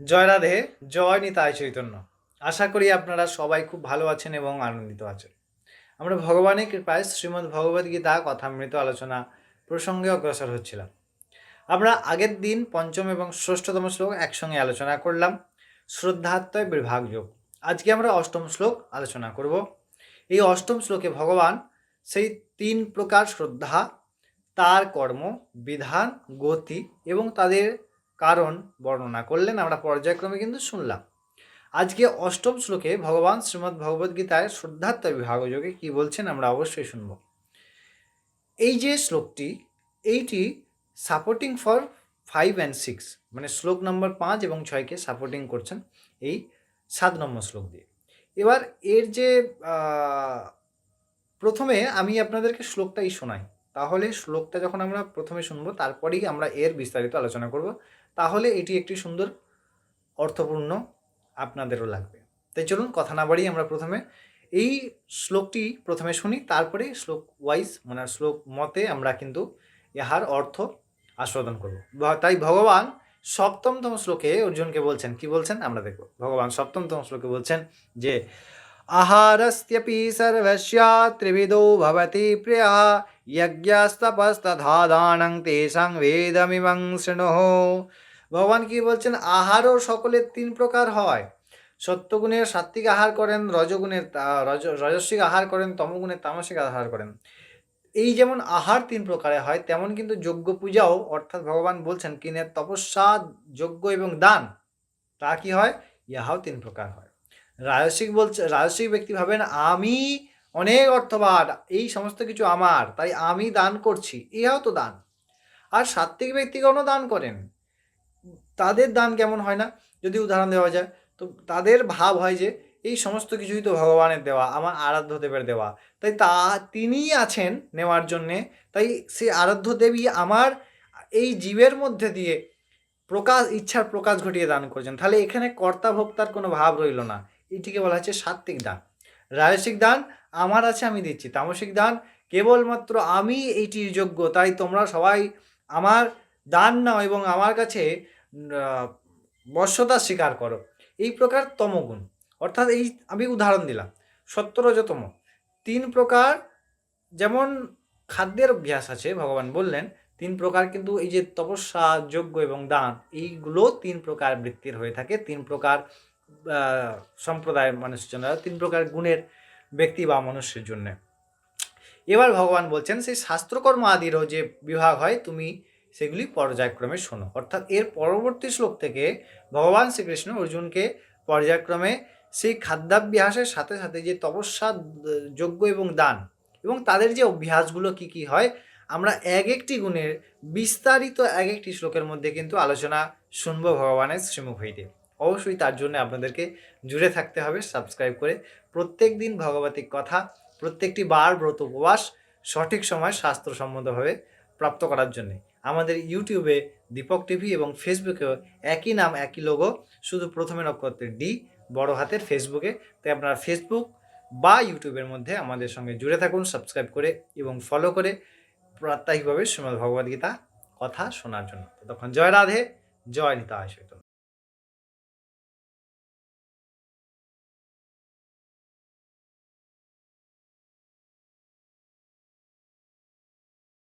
জয় রাধে, জয় নিতাই চৈতন্য। আশা করি আপনারা সবাই খুব ভালো আছেন এবং আনন্দিত আছেন। আমরা ভগবানের কৃপায় শ্রীমদ্ ভগবদ গীতা কথামৃত আলোচনা প্রসঙ্গে অগ্রসর হচ্ছিলাম। আমরা আগের দিন পঞ্চম এবং ষষ্ঠতম শ্লোক একসঙ্গে আলোচনা করলাম, শ্রদ্ধাত্ময় বিভাগ যোগ। আজকে আমরা অষ্টম শ্লোক আলোচনা করব। এই অষ্টম শ্লোকে ভগবান সেই তিন প্রকার শ্রদ্ধা, তার কর্ম, বিধান, গতি এবং তাদের কারণ বর্ণনা করলেন আমরা পর্যায়ক্রমে কিন্তু শুনলাম। আজকে অষ্টম শ্লোকে ভগবান শ্রীমদ্ ভগবদ গীতায় শ্রদ্ধাত্ম বিভাগযোগে কি বলছেন আমরা অবশ্যই শুনব। এই যে শ্লোকটি, এইটি supporting for five and six মানে শ্লোক নম্বর পাঁচ এবং ছয়কে সাপোর্টিং করছেন এই সাত নম্বর শ্লোক দিয়ে। এবার এর যে প্রথমে আমি আপনাদেরকে শ্লোকটাই শোনাই। তাহলে শ্লোকটা যখন আমরা প্রথমে শুনব, তারপরেই আমরা এর বিস্তারিত আলোচনা করব। তাহলে এটি একটি সুন্দর, অর্থপূর্ণ আপনাদেরও লাগবে। তাই চলুন কথা না বাড়িয়ে আমরা প্রথমে, এই শ্লোকটি প্রথমে শুনি, তারপরে শ্লোক ওয়াইজ মানে শ্লোক মতে আমরা কিন্তু ইহার অর্থ আস্বাদন করব। তাই ভগবান সপ্তমতম শ্লোকে অর্জুনকে বলছেন, কি বলছেন? আমরা দেখব। ভগবান সপ্তমতম শ্লোকে বলছেন যে, আহারস্ত্যপি সর্বস্য ত্রিবিদো ভবতি প্রিয় যজ্ঞাস্তপস্তথা তেষাং বেদমিমং শৃণুঃ ভগবান কি বলছেন, আহারও সকলের তিন প্রকার হয়। সত্যগুণের সাত্বিক আহার করেন, রজগুণের রজ- রজস্বিক আহার করেন, তমগুণের তামসিক আহার করেন। এই যেমন আহার তিন প্রকারে হয়, তেমন কিন্তু যজ্ঞ পূজাও, অর্থাৎ ভগবান বলছেন কিনে তপস্যা, যজ্ঞ এবং দান, তা কি হয়? ইহাও তিন প্রকার হয়। রাজসিক বলছে রাজসিক ব্যক্তি ভাবেন, আমি অনেক অর্থবান, এই সমস্ত কিছু আমার, তাই আমি দান করছি, ইহাও তো দান। আর সাত্ত্বিক ব্যক্তিগণও দান করেন। তাদের দান কেমন হয় না? যদি উদাহরণ দেওয়া যায়, তো তাদের ভাব হয় যে, এই সমস্ত কিছুই তো ভগবানের দেওয়া, আমার আরাধ্য দেবের দেওয়া। তাই তা, তিনিই আছেন নেওয়ার জন্যে, তাই সেই আরাধ্য দেবী আমার এই জীবের মধ্যে দিয়ে প্রকাশ, ইচ্ছার প্রকাশ ঘটিয়ে দান করেছেন। তাহলে এখানে কর্তা ভোক্তার কোনো ভাব রইল না। এটিকে বলা হচ্ছে সাত্ত্বিক দান। রাজসিক দান আমার আছে, আমি দিচ্ছি। তামসিক দান কেবলমাত্র আমি এইটির যোগ্য, তাই তোমরা সবাই আমার দান নাও এবং আমার কাছে বশ্যতা স্বীকার করো। এই প্রকার তমগুণ। অর্থাৎ এই আমি উদাহরণ দিলাম সত্তরজতম তিন প্রকার যেমন খাদ্যের অভ্যাস আছে, ভগবান বললেন, তিন প্রকার কিন্তু এই যে তপস্যা, যজ্ঞ এবং দান, এইগুলো তিন প্রকার বৃত্তির হয়ে থাকে। তিন প্রকার সম্প্রদায়ের মানুষের জন্য তিন প্রকার গুণের ব্যক্তি বা মানুষের জন্য। এবার ভগবান বলছেন, সেই শাস্ত্রকর্ম আদিরও যে বিভাগ হয়, তুমি সেগুলি পর্যায়ক্রমে শোনো। অর্থাৎ এর পরবর্তী শ্লোক থেকে ভগবান শ্রীকৃষ্ণ অর্জুনকে পর্যায়ক্রমে সেই খাদ্যাভ্যাসের সাথে সাথে যে তপস্যা, যজ্ঞ এবং দান এবং তাদের যে অভ্যাসগুলো কি কি হয়, আমরা এক একটি গুণের বিস্তারিত এক একটি শ্লোকের মধ্যে কিন্তু আলোচনা শুনব ভগবানের শ্রীমুখ হইতে। অবশ্যই তার জন্য আপনাদেরকে জুড়ে থাকতে হবে সাবস্ক্রাইব করে। প্রত্যেক দিন ভগবতিক কথা, প্রত্যেকটি বার ব্রত উপবাস সঠিক সময় শাস্ত্রসম্মতভাবে প্রাপ্ত করার জন্যে। আমাদের ইউটিউবে দীপক টিভি এবং ফেসবুকেও একই নাম, একই লোগো শুধু প্রথমে নক্ষত্রের ডি বড় হাতের ফেসবুকে তাই আপনারা ফেসবুক বা ইউটিউবের মধ্যে আমাদের সঙ্গে জুড়ে থাকুন সাবস্ক্রাইব করে এবং ফলো করে প্রাত্যহিকভাবে শ্রীমদ্ ভগবদ্গীতা কথা শোনার জন্য। তখন জয় রাধে, জয় নিতায় চৈতন্য।